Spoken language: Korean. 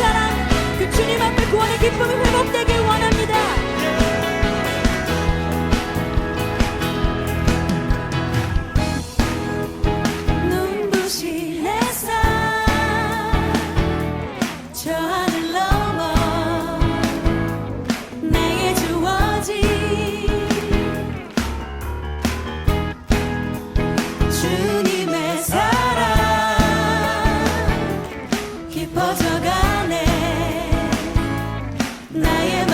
사랑 그 주님 앞에 구원의 기쁨이 회복되길 원합니다. 주님의 사랑 깊어져가 Now